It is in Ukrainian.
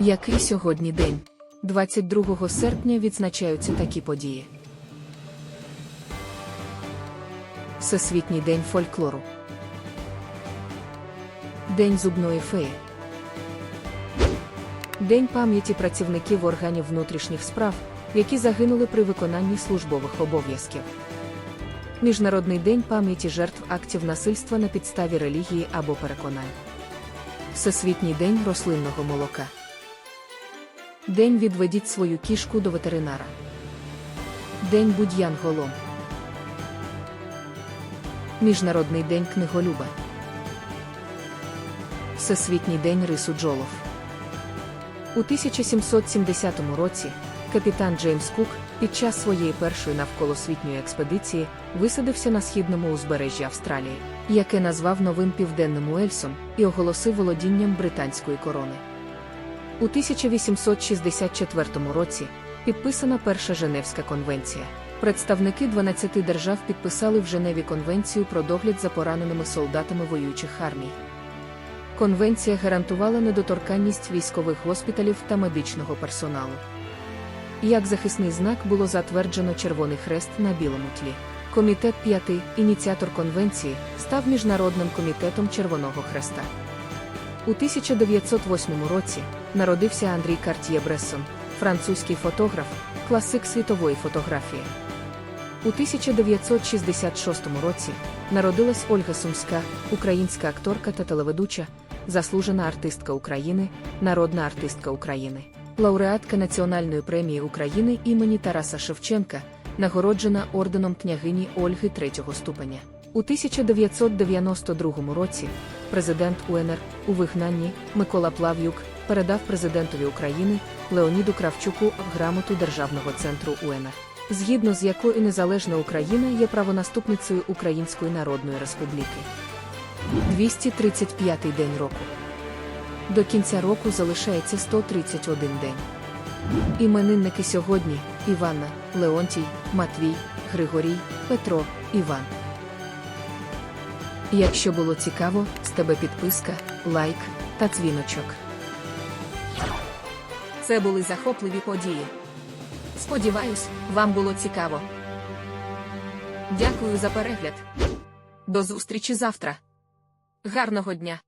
Який сьогодні день? 22 серпня відзначаються такі події. Всесвітній день фольклору. День зубної феї. День пам'яті працівників органів внутрішніх справ, які загинули при виконанні службових обов'язків. Міжнародний день пам'яті жертв актів насильства на підставі релігії або переконань. Всесвітній день рослинного молока. День відведіть свою кішку до ветеринара. День будь голом. Міжнародний день книголюба. Всесвітній день рису джолов. У 1770 році капітан Джеймс Кук під час своєї першої навколосвітньої експедиції висадився на східному узбережжі Австралії, яке назвав новим південним Уельсом і оголосив володінням британської корони. У 1864 році підписана Перша Женевська конвенція. Представники 12 держав підписали в Женеві конвенцію про догляд за пораненими солдатами воюючих армій. Конвенція гарантувала недоторканність військових госпіталів та медичного персоналу. Як захисний знак було затверджено Червоний хрест на білому тлі. Комітет 5, ініціатор конвенції, став Міжнародним комітетом Червоного Хреста. У 1908 році народився Андрій Карт'є Брессон, французький фотограф, класик світової фотографії. У 1966 році народилась Ольга Сумська, українська акторка та телеведуча, заслужена артистка України, народна артистка України, лауреатка Національної премії України імені Тараса Шевченка, нагороджена орденом княгині Ольги третього ступеня. У 1992 році президент УНР у вигнанні Микола Плав'юк передав президентові України Леоніду Кравчуку грамоту Державного центру УНР, згідно з якою незалежна Україна є правонаступницею Української Народної Республіки. 235-й день року. До кінця року залишається 131 день. Іменинники сьогодні Іванна, Леонтій, Матвій, Григорій, Петро, Іван. Якщо було цікаво, з тебе підписка, лайк та дзвіночок. Це були захопливі події. Сподіваюсь, вам було цікаво. Дякую за перегляд. До зустрічі завтра. Гарного дня!